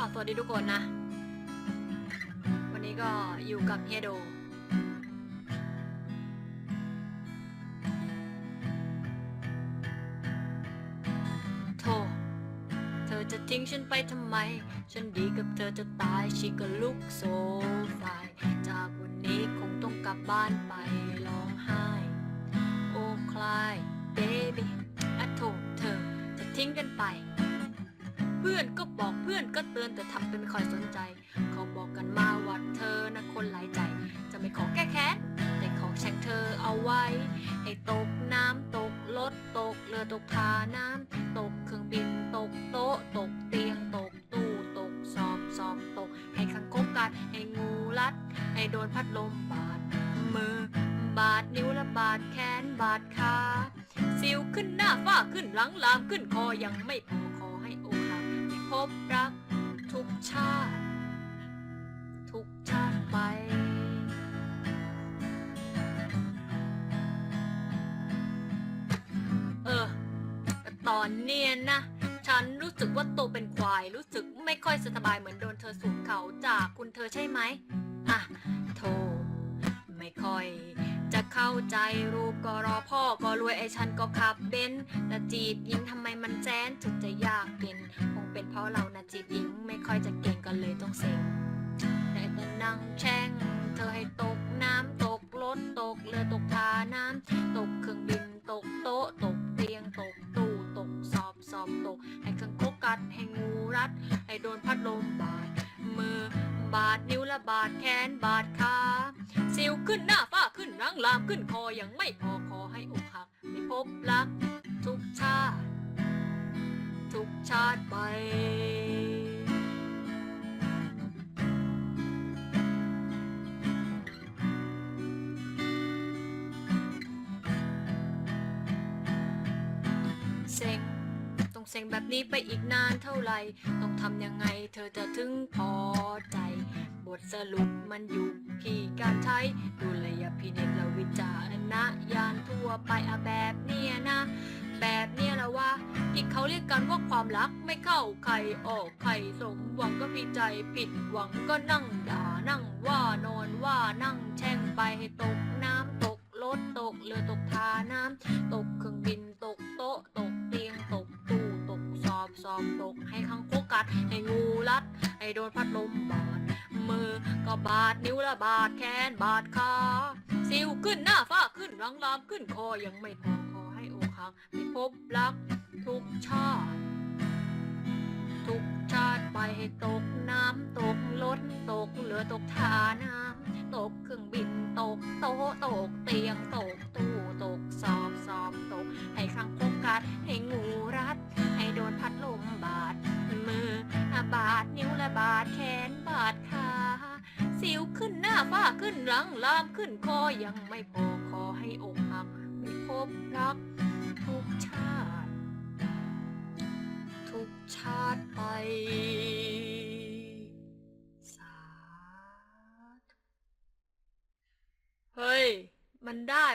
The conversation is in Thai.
อะสวัสดีทุกคนนะ วันนี้ก็อยู่กับเฮยโดโธ่เธอจะทิ้งฉันไปทำไม ฉันดีกับเธอจะตาย ชีก็ลุกโซฟายจากวันนี้คงต้องกลับบ้านไป ก็เตือนแต่ทำเป็นไม่ค่อยสนใจ เขาบอกกันมาว่าเธอนะคนหลายใจ จะไม่ขอแก้แค้นแต่ขอแช่งเธอเอาไว้ ให้ตกน้ำตกรถตกเรือตกทาน้ำตกเครื่องบินตกโต๊ะตกเตียงตกตู้ตกสอบสอบตก ให้ขังคบกันให้งูรัด ให้โดนพัดลมบาดมือบาดนิ้วและบาดแขนบาดขาสิวขึ้นหน้าฝ้าขึ้นหลังลามขึ้นคอยังไม่พอขอให้อกหักให้พบรั ตอนเนี้ยนะ ฉันรู้สึกว่าโตเป็นควายรู้สึกไม่ค่อยสบายเหมือนโดนเธอสูงเขาจากคุณเธอใช่ไหมอะโทไม่ค่อย จะเข้าใจรูปก็รอพ่อก็รวยไอ้ฉันก็ขับเบนแต่จีบหญิงทำไมมันแสนสุดจะยากเป็นคงเป็นเพราะเรานะจีบหญิงไม่ค่อยจะเก่งกันเลยต้องเซ็ง อบตก ให้กังโคกกัด ให้งูรัด ให้โดนพัดลมบาด มือบาดนิ้วและบาดแขนบาดขาสิวขึ้นหน้าฝ้าขึ้นรังลามขึ้นคอยังไม่พอขอให้อกหักไม่พบรัก ต้องเซ็งแบบนี้ไปอีกนานเท่าไหร่ ต้องทำยังไงเธอจะถึงพอใจ บทสรุปมันอยู่ที่การใช้ดุลยพินิจและวิจารณญาณทั่วไปอะแบบเนี้ยนะ แบบเนี้ยละว่าที่เขาเรียกกันว่าความรักไม่เข้าใครออกใครสมหวังก็พิใจผิดหวังก็นั่งด่านั่งว่านอนว่านั่งแช่งไปให้ตกน้ำตกรถตกเรือตกทา อบตกให้ข้างโคกกัดให้งูรัด ให้โดนพัดลมบาดมือก็บาดนิ้วและบาดแขนบาดขาสิวขึ้นหน้าฝ้าขึ้นหลังลามขึ้นคอยังไม่พอขอให้อกหักไม่พบรักทุกชาติ ทุกชาติไปให้ตกน้ำตกรถตกเรือตกท่าน้ำตกเครื่องบินตกโต๊ะตกเตียงตกตู้ตกสอบสอบตก ให้ข้างโคกัดให้งู บาดนิ้วและบาดแขนบาดขาสิวขึ้นหน้าฝ้าขึ้นหลังลามขึ้นคอยังไม่พอขอให้อกหักไม่พบรัก ทุกชาติ ทุกชาติไปสาเฮ้ย มันได้